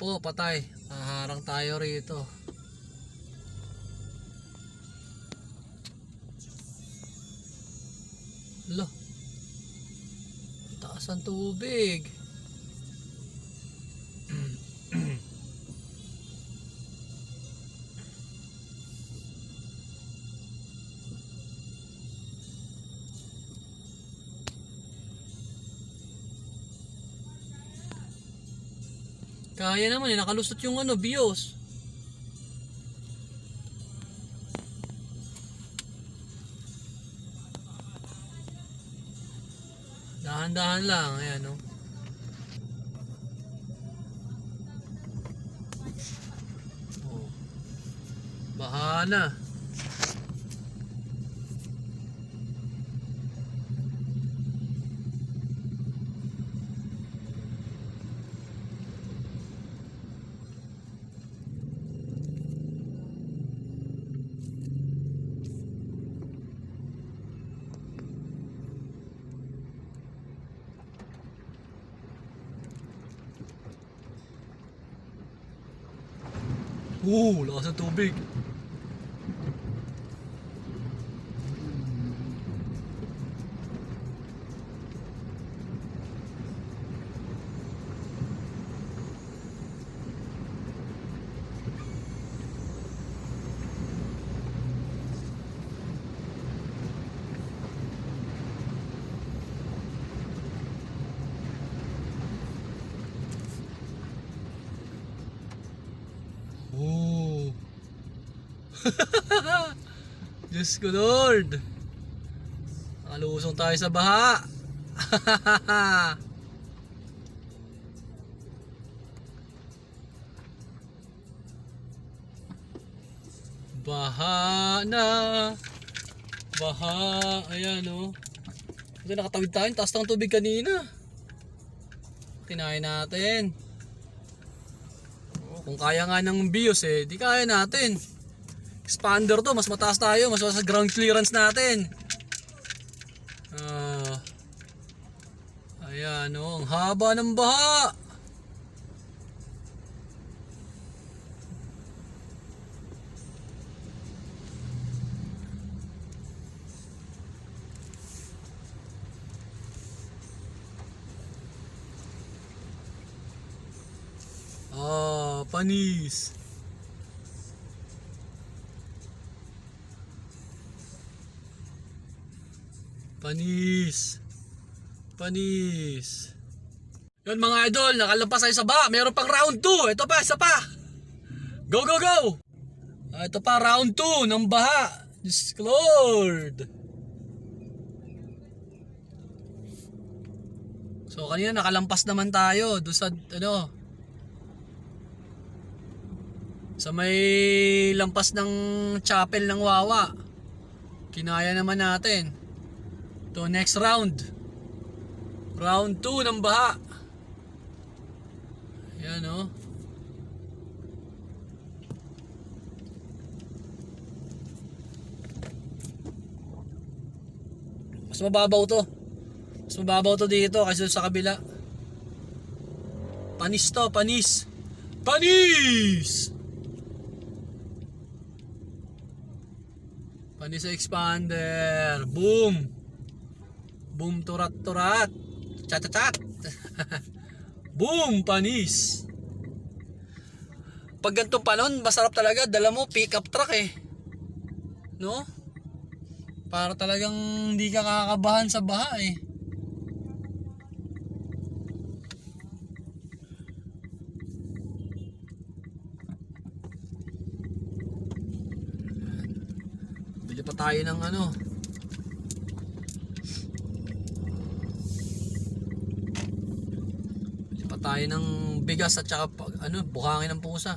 po, patay. Haharang tayo rito. Lo. Taas ang tubig. Kaya naman eh, nakalusot yung ano, bios. Dahan-dahan lang, ayan oh. Oh. Baha na. Oo, lakas ng tubig. Oo. Diyos ko Lord. Nakalusong tayo sa baha. baha na. Baha. Ayan oh. Ito nakatawid tayo. Taas ng tubig kanina. Tinahin natin. Oh, kung kaya nga ng bios eh, di kaya natin. Expander to, mas mataas tayo, mas mataas ground clearance natin. Ah. ayan oh, ang haba ng baha. Ah, panis. Panis. Panis. Yun mga idol, nakalampas tayo sa ba. Meron pang round 2. Ito pa, isa pa. Go, go, go. Ah, ito pa, round 2 ng baha. Diyos Lord. So kanina nakalampas naman tayo doon sa ano sa may lampas ng chapel ng Wawa. Kinaya naman natin. To next round. Round 2 ng baha. Yan oh. Mas mababaw to. Mas mababaw to dito kasi sa kabila. Panis to, panis. Panis! Panis sa expander. Boom! Boom turat turat. Chat chat chat. Boom! Panis! Pag ganitong panon, masarap talaga. Dala mo pick-up truck eh. No? Para talagang hindi ka kakabahan sa baha eh. Bili pa tayo ng ano. Bili pa tayo ng bigas at saka ano, buhangin ng pusa.